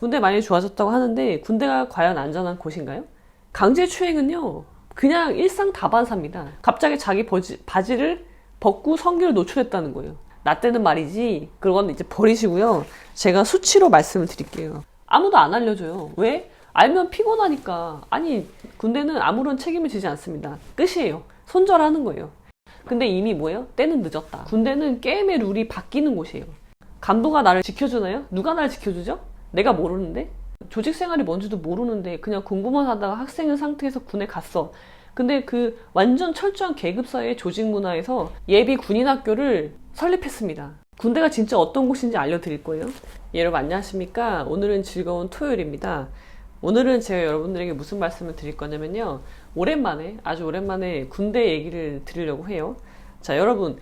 군대 많이 좋아졌다고 하는데 군대가 과연 안전한 곳인가요? 강제 추행은요 그냥 일상 다반사입니다. 갑자기 자기 버지- 바지를 벗고 성기를 노출했다는 거예요. 나 때는 말이지 그건 이제 버리시고요. 제가 수치로 말씀을 드릴게요. 아무도 안 알려줘요. 왜? 알면 피곤하니까. 아니 군대는 아무런 책임을 지지 않습니다. 끝이에요. 손절하는 거예요. 근데 이미 뭐예요? 때는 늦었다. 군대는 게임의 룰이 바뀌는 곳이에요. 간부가 나를 지켜주나요? 누가 나를 지켜주죠? 내가 모르는데? 조직 생활이 뭔지도 모르는데 그냥 공부만 하다가 학생인 상태에서 군에 갔어. 근데 그 완전 철저한 계급사회의 조직 문화에서 예비 군인 학교를 설립했습니다. 군대가 진짜 어떤 곳인지 알려드릴 거예요. 예, 여러분 안녕하십니까? 오늘은 즐거운 토요일입니다. 오늘은 제가 여러분들에게 무슨 말씀을 드릴 거냐면요. 오랜만에, 아주 오랜만에 군대 얘기를 드리려고 해요. 자, 여러분.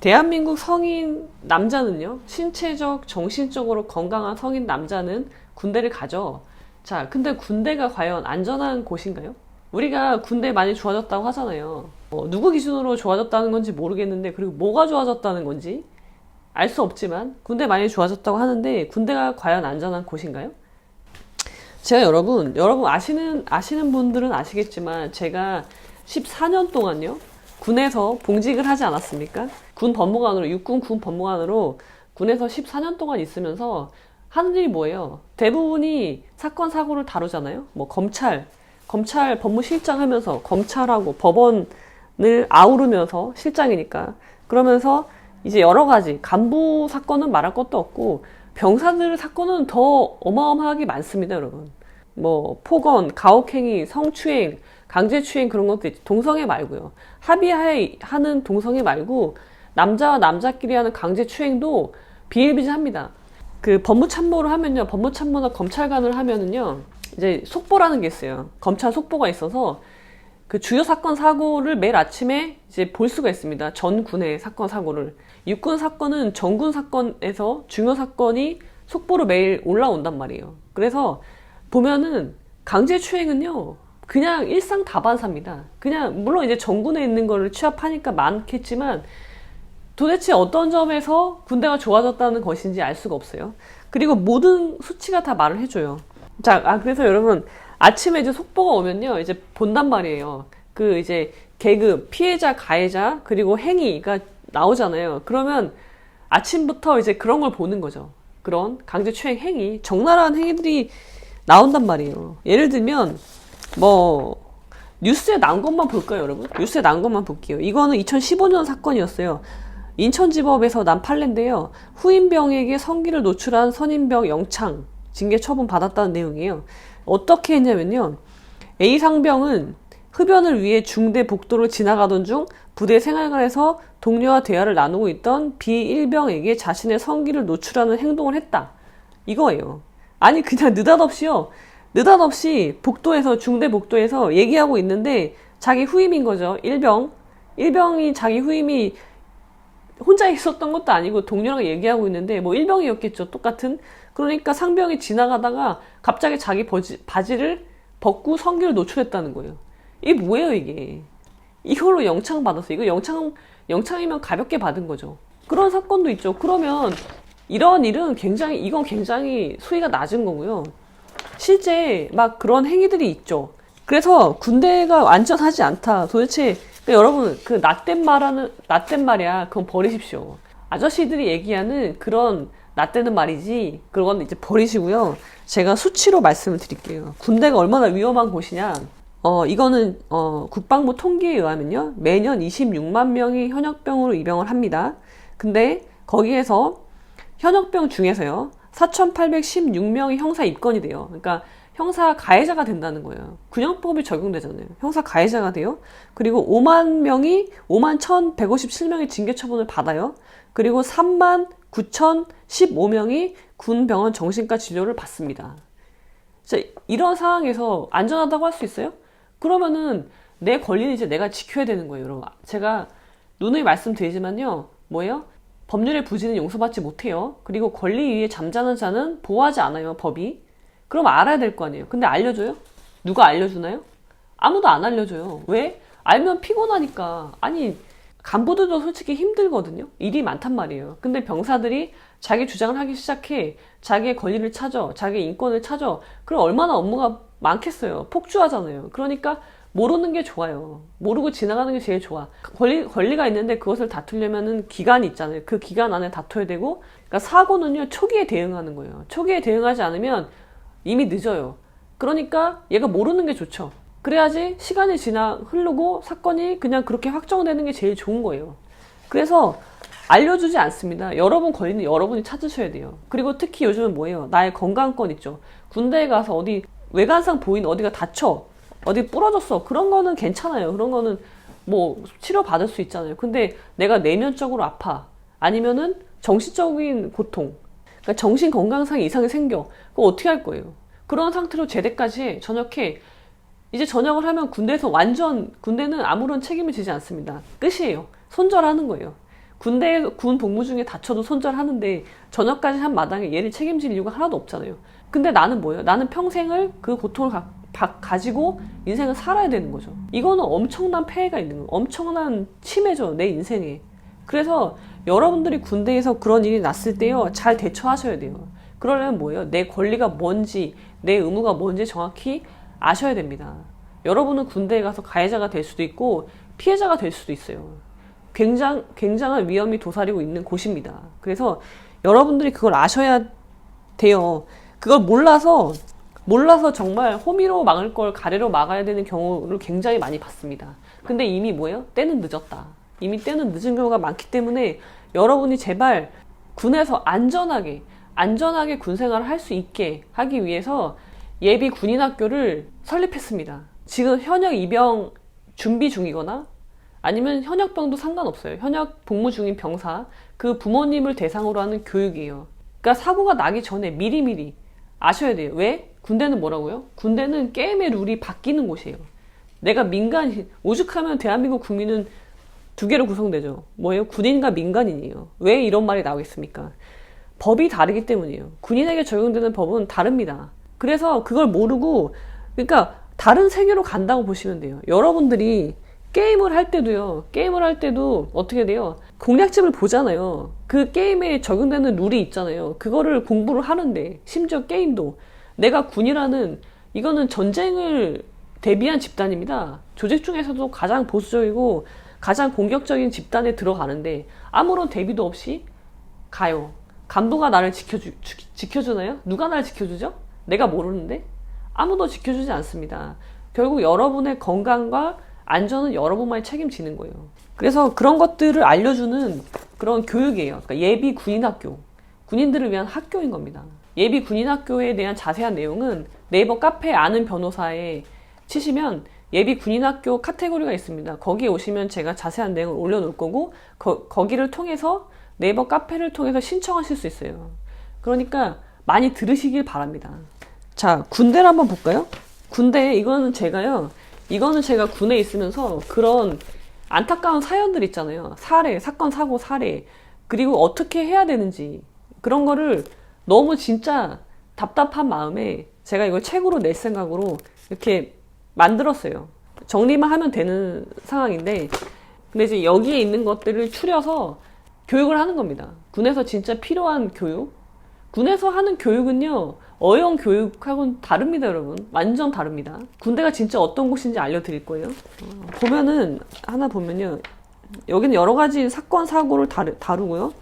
대한민국 성인 남자는요, 신체적, 정신적으로 건강한 성인 남자는 군대를 가죠. 자, 근데 군대가 과연 안전한 곳인가요? 우리가 군대 많이 좋아졌다고 하잖아요. 어, 누구 기준으로 좋아졌다는 건지 모르겠는데, 그리고 뭐가 좋아졌다는 건지 알 수 없지만, 군대 많이 좋아졌다고 하는데, 군대가 과연 안전한 곳인가요? 제가 여러분, 여러분 아시는, 아시는 분들은 아시겠지만, 제가 14년 동안요, 군에서 봉직을 하지 않았습니까? 군 법무관으로, 육군 군 법무관으로 군에서 14년 동안 있으면서 하는 일이 뭐예요? 대부분이 사건, 사고를 다루잖아요? 뭐, 검찰, 검찰 법무실장 하면서 검찰하고 법원을 아우르면서 실장이니까. 그러면서 이제 여러 가지 간부 사건은 말할 것도 없고 병사들 사건은 더 어마어마하게 많습니다, 여러분. 뭐 폭언, 가혹행위, 성추행, 강제추행 그런 것도 있죠. 동성애 말고요. 합의하에 하는 동성애 말고 남자와 남자끼리 하는 강제추행도 비일비재합니다. 그 법무참모를 하면요, 법무참모나 검찰관을 하면은요, 이제 속보라는 게 있어요. 검찰 속보가 있어서 그 주요 사건 사고를 매일 아침에 이제 볼 수가 있습니다. 전 군의 사건 사고를. 육군 사건은 전군 사건에서 중요 사건이 속보로 매일 올라온단 말이에요. 그래서 보면은 강제추행은요, 그냥 일상 다반사입니다. 그냥, 물론 이제 전군에 있는 거를 취합하니까 많겠지만, 도대체 어떤 점에서 군대가 좋아졌다는 것인지 알 수가 없어요. 그리고 모든 수치가 다 말을 해줘요. 자, 아, 그래서 여러분, 아침에 이제 속보가 오면요, 이제 본단 말이에요. 그 이제 계급, 피해자, 가해자, 그리고 행위가 나오잖아요. 그러면 아침부터 이제 그런 걸 보는 거죠. 그런 강제추행 행위, 적나라한 행위들이 나온단 말이에요. 예를 들면, 뭐, 뉴스에 나온 것만 볼까요, 여러분? 뉴스에 나온 것만 볼게요. 이거는 2015년 사건이었어요. 인천지법에서 난 판례인데요. 후임병에게 성기를 노출한 선임병 영창 징계 처분 받았다는 내용이에요. 어떻게 했냐면요. A 상병은 흡연을 위해 중대 복도를 지나가던 중 부대 생활관에서 동료와 대화를 나누고 있던 B 1병에게 자신의 성기를 노출하는 행동을 했다. 이거예요. 아니 그냥 느닷없이요. 느닷없이 복도에서 중대 복도에서 얘기하고 있는데 자기 후임인 거죠. 1병. 1병이 자기 후임이 혼자 있었던 것도 아니고 동료랑 얘기하고 있는데 뭐 일병이었겠죠. 똑같은. 그러니까 상병이 지나가다가 갑자기 자기 버지, 바지를 벗고 성기를 노출했다는 거예요. 이게 뭐예요 이게? 이걸로 영창 받았어 이거 영창 영창이면 가볍게 받은 거죠. 그런 사건도 있죠. 그러면 이런 일은 굉장히 이건 굉장히 수위가 낮은 거고요 실제 막 그런 행위들이 있죠 그래서 군대가 안전하지 않다 도대체 그러니까 여러분 그 나댄 말하는 나댄 말이야 그건 버리십시오. 아저씨들이 얘기하는 그런 나대는 말이지 그건 이제 버리시고요. 제가 수치로 말씀을 드릴게요. 군대가 얼마나 위험한 곳이냐. 어 이거는 어 국방부 통계에 의하면요 매년 26만 명이 현역병으로 입영을 합니다. 근데 거기에서 현역병 중에서요 4,816명이 형사 입건이 돼요. 그러니까 형사 가해자가 된다는 거예요. 군형법이 적용되잖아요. 형사 가해자가 돼요. 그리고 5만 명이 5만 1,157명의 징계 처분을 받아요. 그리고 3만 9,015명이 군병원 정신과 진료를 받습니다. 자, 이런 상황에서 안전하다고 할 수 있어요? 그러면은 내 권리는 이제 내가 지켜야 되는 거예요, 여러분. 제가 누누이 말씀드리지만요. 뭐예요? 법률의 부지는 용서받지 못해요. 그리고 권리 위에 잠자는 자는 보호하지 않아요, 법이. 그럼 알아야 될 거 아니에요. 근데 알려줘요? 누가 알려주나요? 아무도 안 알려줘요. 왜? 알면 피곤하니까. 아니, 간부들도 솔직히 힘들거든요. 일이 많단 말이에요. 근데 병사들이 자기 주장을 하기 시작해 자기의 권리를 찾아, 자기의 인권을 찾아. 그럼 얼마나 업무가 많겠어요. 폭주하잖아요. 그러니까 모르는 게 좋아요. 모르고 지나가는 게 제일 좋아. 권리, 권리가 있는데 그것을 다투려면은 기간이 있잖아요. 그 기간 안에 다퉈야 되고, 그러니까 사고는요, 초기에 대응하는 거예요. 초기에 대응하지 않으면 이미 늦어요. 그러니까 얘가 모르는 게 좋죠. 그래야지 시간이 지나 흐르고 사건이 그냥 그렇게 확정되는 게 제일 좋은 거예요. 그래서 알려주지 않습니다. 여러분 권리는 여러분이 찾으셔야 돼요. 그리고 특히 요즘은 뭐예요? 나의 건강권 있죠. 군대에 가서 어디 외관상 보이는 어디가 다쳐. 어디 부러졌어. 그런 거는 괜찮아요. 그런 거는 뭐 치료 받을 수 있잖아요. 근데 내가 내면적으로 아파. 아니면은 정신적인 고통. 그러니까 정신 건강상 이상이 생겨. 그거 어떻게 할 거예요? 그런 상태로 제대까지 해. 전역해. 이제 전역을 하면 군대에서 완전 군대는 아무런 책임을 지지 않습니다. 끝이에요. 손절하는 거예요. 군대 군 복무 중에 다쳐도 손절하는데 전역까지 한 마당에 얘를 책임질 이유가 하나도 없잖아요. 근데 나는 뭐예요? 나는 평생을 그 고통을 가, 바- 가지고 인생을 살아야 되는 거죠. 이거는 엄청난 폐해가 있는 거예요. 엄청난 침해죠 내 인생에. 그래서 여러분들이 군대에서 그런 일이 났을 때요 잘 대처하셔야 돼요. 그러려면 뭐예요? 내 권리가 뭔지 내 의무가 뭔지 정확히 아셔야 됩니다. 여러분은 군대에 가서 가해자가 될 수도 있고 피해자가 될 수도 있어요. 굉장, 굉장한 위험이 도사리고 있는 곳입니다. 그래서 여러분들이 그걸 아셔야 돼요. 그걸 몰라서, 몰라서 정말 호미로 막을 걸 가래로 막아야 되는 경우를 굉장히 많이 봤습니다. 근데 이미 뭐예요? 때는 늦었다. 이미 때는 늦은 경우가 많기 때문에 여러분이 제발 군에서 안전하게, 안전하게 군 생활을 할 수 있게 하기 위해서 예비 군인 학교를 설립했습니다. 지금 현역 입영 준비 중이거나 아니면 현역병도 상관없어요. 현역 복무 중인 병사 그 부모님을 대상으로 하는 교육이에요. 그러니까 사고가 나기 전에 미리미리 아셔야 돼요. 왜? 군대는 뭐라고요? 군대는 게임의 룰이 바뀌는 곳이에요. 내가 민간 오죽하면 대한민국 국민은 두 개로 구성되죠. 뭐예요? 군인과 민간인이에요. 왜 이런 말이 나오겠습니까? 법이 다르기 때문이에요. 군인에게 적용되는 법은 다릅니다. 그래서 그걸 모르고 그러니까 다른 세계로 간다고 보시면 돼요. 여러분들이 게임을 할 때도요. 게임을 할 때도 어떻게 돼요? 공략집을 보잖아요. 그 게임에 적용되는 룰이 있잖아요. 그거를 공부를 하는데 심지어 게임도 내가 군이라는 이거는 전쟁을 대비한 집단입니다. 조직 중에서도 가장 보수적이고 가장 공격적인 집단에 들어가는데 아무런 대비도 없이 가요. 간부가 나를 지켜주, 주- 지켜주나요? 누가 나를 지켜주죠? 내가 모르는데? 아무도 지켜주지 않습니다. 결국 여러분의 건강과 안전은 여러분만이 책임지는 거예요. 그래서 그런 것들을 알려주는 그런 교육이에요. 그러니까 예비 군인학교. 군인들을 위한 학교인 겁니다. 예비 군인학교에 대한 자세한 내용은 네이버 카페 아는 변호사에 치시면 예비 군인학교 카테고리가 있습니다. 거기에 오시면 제가 자세한 내용을 올려놓을 거고 거, 거기를 통해서 네이버 카페를 통해서 신청하실 수 있어요. 그러니까 많이 들으시길 바랍니다. 자, 군대를 한번 볼까요? 군대 이거는 제가요. 이거는 제가 군에 있으면서 그런 안타까운 사연들 있잖아요. 사례, 사건, 사고, 사례. 그리고 어떻게 해야 되는지. 그런 거를 너무 진짜 답답한 마음에 제가 이걸 책으로 낼 생각으로 이렇게 만들었어요. 정리만 하면 되는 상황인데. 근데 이제 여기에 있는 것들을 추려서 교육을 하는 겁니다. 군에서 진짜 필요한 교육. 군에서 하는 교육은요, 어영 교육하고는 다릅니다, 여러분. 완전 다릅니다. 군대가 진짜 어떤 곳인지 알려드릴 거예요. 어, 보면은, 하나 보면요. 여기는 여러 가지 사건, 사고를 다루, 다루고요.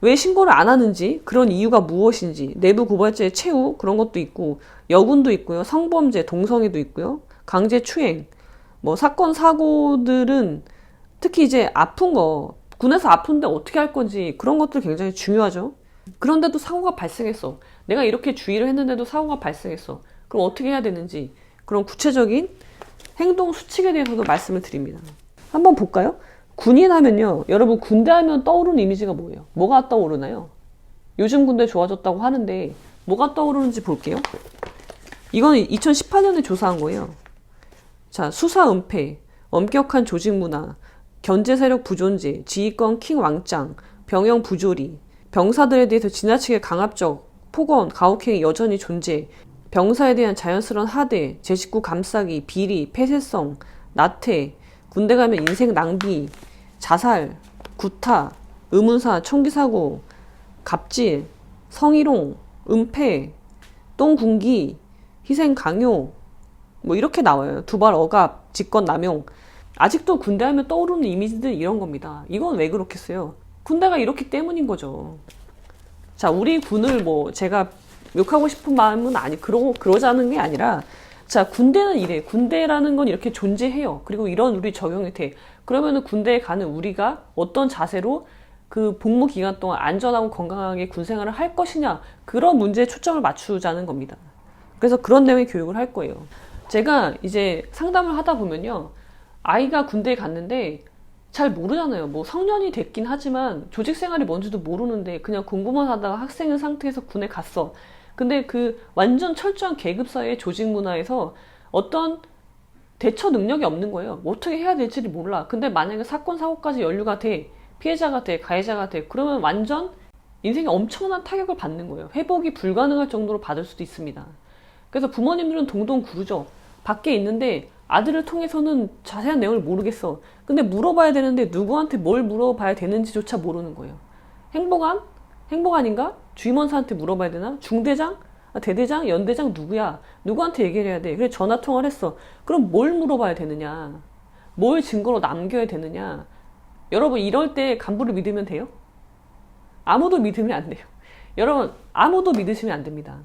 왜 신고를 안 하는지, 그런 이유가 무엇인지, 내부 고발자의 최후, 그런 것도 있고, 여군도 있고요. 성범죄, 동성애도 있고요. 강제 추행, 뭐, 사건, 사고들은 특히 이제 아픈 거, 군에서 아픈데 어떻게 할 건지, 그런 것들 굉장히 중요하죠. 그런데도 사고가 발생했어. 내가 이렇게 주의를 했는데도 사고가 발생했어. 그럼 어떻게 해야 되는지 그런 구체적인 행동 수칙에 대해서도 말씀을 드립니다. 한번 볼까요? 군인 하면요. 여러분 군대 하면 떠오르는 이미지가 뭐예요? 뭐가 떠오르나요? 요즘 군대 좋아졌다고 하는데 뭐가 떠오르는지 볼게요. 이건 2018년에 조사한 거예요. 자, 수사 은폐, 엄격한 조직 문화, 견제 세력 부존재, 지휘권 킹 왕짱, 병영 부조리, 병사들에 대해서 지나치게 강압적, 폭언, 가혹행위 여전히 존재, 병사에 대한 자연스러운 하대, 제 식구 감싸기, 비리, 폐쇄성, 나태, 군대 가면 인생 낭비, 자살, 구타, 의문사, 총기사고, 갑질, 성희롱, 은폐, 똥군기, 희생 강요, 뭐 이렇게 나와요. 두발 억압, 직권 남용. 아직도 군대 하면 떠오르는 이미지들 이런 겁니다. 이건 왜 그렇겠어요? 군대가 이렇기 때문인 거죠. 자, 우리 군을 뭐 제가 욕하고 싶은 마음은 아니 그러고 그러자는 게 아니라 자, 군대는 이래. 군대라는 건 이렇게 존재해요. 그리고 이런 우리 적용이 돼. 그러면은 군대에 가는 우리가 어떤 자세로 그 복무 기간 동안 안전하고 건강하게 군 생활을 할 것이냐 그런 문제에 초점을 맞추자는 겁니다. 그래서 그런 내용의 교육을 할 거예요. 제가 이제 상담을 하다 보면요. 아이가 군대에 갔는데 잘 모르잖아요. 뭐 성년이 됐긴 하지만 조직 생활이 뭔지도 모르는데 그냥 공부만 하다가 학생인 상태에서 군에 갔어. 근데 그 완전 철저한 계급 사회의 조직 문화에서 어떤 대처 능력이 없는 거예요. 뭐 어떻게 해야 될지를 몰라. 근데 만약에 사건 사고까지 연루가 돼 피해자가 돼 가해자가 돼 그러면 완전 인생에 엄청난 타격을 받는 거예요. 회복이 불가능할 정도로 받을 수도 있습니다. 그래서 부모님들은 동동 구르죠. 밖에 있는데 아들을 통해서는 자세한 내용을 모르겠어. 근데 물어봐야 되는데 누구한테 뭘 물어봐야 되는지조차 모르는 거예요. 행복한? 행복한인가? 주임원사한테 물어봐야 되나? 중대장? 아, 대대장? 연대장 누구야? 누구한테 얘기를 해야 돼? 그래 전화 통화를 했어. 그럼 뭘 물어봐야 되느냐? 뭘 증거로 남겨야 되느냐? 여러분 이럴 때 간부를 믿으면 돼요? 아무도 믿으면 안 돼요. 여러분 아무도 믿으시면 안 됩니다.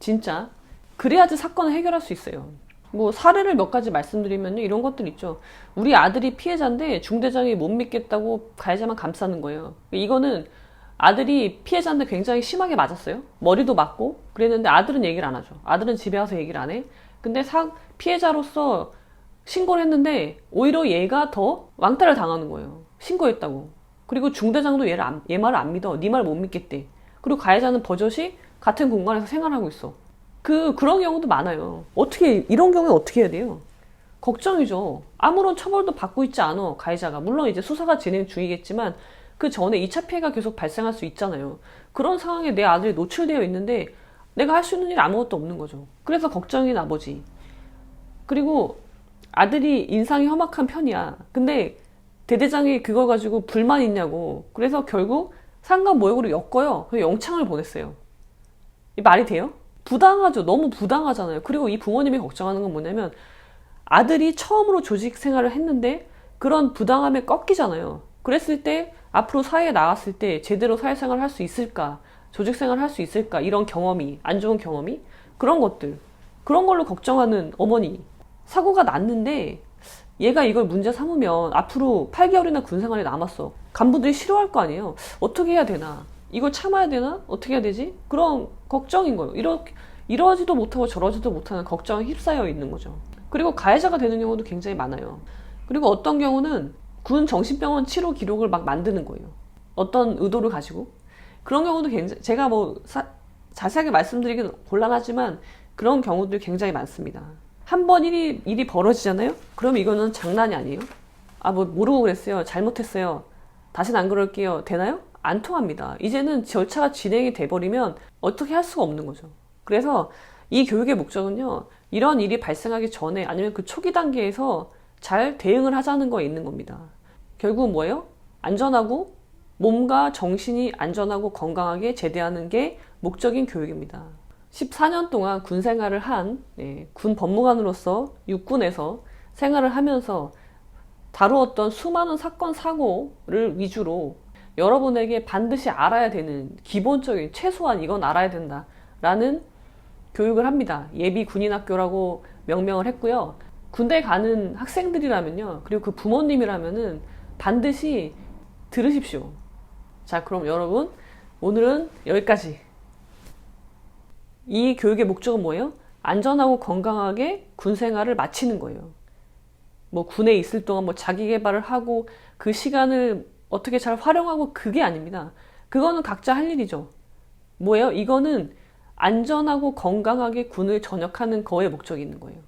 진짜 그래야지 사건을 해결할 수 있어요. 뭐 사례를 몇 가지 말씀드리면요 이런 것들 있죠. 우리 아들이 피해자인데 중대장이 못 믿겠다고 가해자만 감싸는 거예요. 이거는 아들이 피해자인데 굉장히 심하게 맞았어요. 머리도 맞고 그랬는데 아들은 얘기를 안 하죠. 아들은 집에 와서 얘기를 안 해. 근데 사, 피해자로서 신고를 했는데 오히려 얘가 더 왕따를 당하는 거예요. 신고했다고. 그리고 중대장도 얘를 안, 얘 말을 안 믿어. 네 말 못 믿겠대. 그리고 가해자는 버젓이 같은 공간에서 생활하고 있어. 그 그런 경우도 많아요. 어떻게 이런 경우에 어떻게 해야 돼요? 걱정이죠. 아무런 처벌도 받고 있지 않아 가해자가. 물론 이제 수사가 진행 중이겠지만 그 전에 2차 피해가 계속 발생할 수 있잖아요. 그런 상황에 내 아들이 노출되어 있는데 내가 할 수 있는 일이 아무것도 없는 거죠. 그래서 걱정인 아버지. 그리고 아들이 인상이 험악한 편이야. 근데 대대장이 그걸 가지고 불만 있냐고. 그래서 결국 상관 모욕으로 엮어요. 그래서 영창을 보냈어요. 이 말이 돼요? 부당하죠. 너무 부당하잖아요. 그리고 이 부모님이 걱정하는 건 뭐냐면 아들이 처음으로 조직 생활을 했는데 그런 부당함에 꺾이잖아요. 그랬을 때 앞으로 사회에 나갔을 때 제대로 사회생활을 할수 있을까? 조직생활을 할수 있을까? 이런 경험이, 안 좋은 경험이? 그런 것들. 그런 걸로 걱정하는 어머니. 사고가 났는데 얘가 이걸 문제 삼으면 앞으로 8개월이나 군생활이 남았어. 간부들이 싫어할 거 아니에요. 어떻게 해야 되나? 이걸 참아야 되나? 어떻게 해야 되지? 그런 걱정인 거예요. 이렇게, 이러지도 못하고 저러지도 못하는 걱정에 휩싸여 있는 거죠. 그리고 가해자가 되는 경우도 굉장히 많아요. 그리고 어떤 경우는 군 정신병원 치료 기록을 막 만드는 거예요. 어떤 의도를 가지고. 그런 경우도 굉장히, 제가 뭐 사, 자세하게 말씀드리기는 곤란하지만 그런 경우들이 굉장히 많습니다. 한 번 일이, 일이 벌어지잖아요? 그럼 이거는 장난이 아니에요? 아, 뭐 모르고 그랬어요. 잘못했어요. 다시는 안 그럴게요. 되나요? 안 통합니다. 이제는 절차가 진행이 돼버리면 어떻게 할 수가 없는 거죠. 그래서 이 교육의 목적은요, 이런 일이 발생하기 전에 아니면 그 초기 단계에서 잘 대응을 하자는 거에 있는 겁니다. 결국 뭐예요? 안전하고 몸과 정신이 안전하고 건강하게 제대하는 게 목적인 교육입니다. 14년 동안 군 생활을 한, 네, 군 법무관으로서 육군에서 생활을 하면서 다루었던 수많은 사건, 사고를 위주로 여러분에게 반드시 알아야 되는 기본적인 최소한 이건 알아야 된다 라는 교육을 합니다. 예비 군인학교라고 명명을 했고요. 군대 가는 학생들이라면요. 그리고 그 부모님이라면은 반드시 들으십시오. 자, 그럼 여러분 오늘은 여기까지. 이 교육의 목적은 뭐예요? 안전하고 건강하게 군 생활을 마치는 거예요. 뭐 군에 있을 동안 뭐 자기 개발을 하고 그 시간을 어떻게 잘 활용하고 그게 아닙니다. 그거는 각자 할 일이죠. 뭐예요? 이거는 안전하고 건강하게 군을 전역하는 거에 목적이 있는 거예요.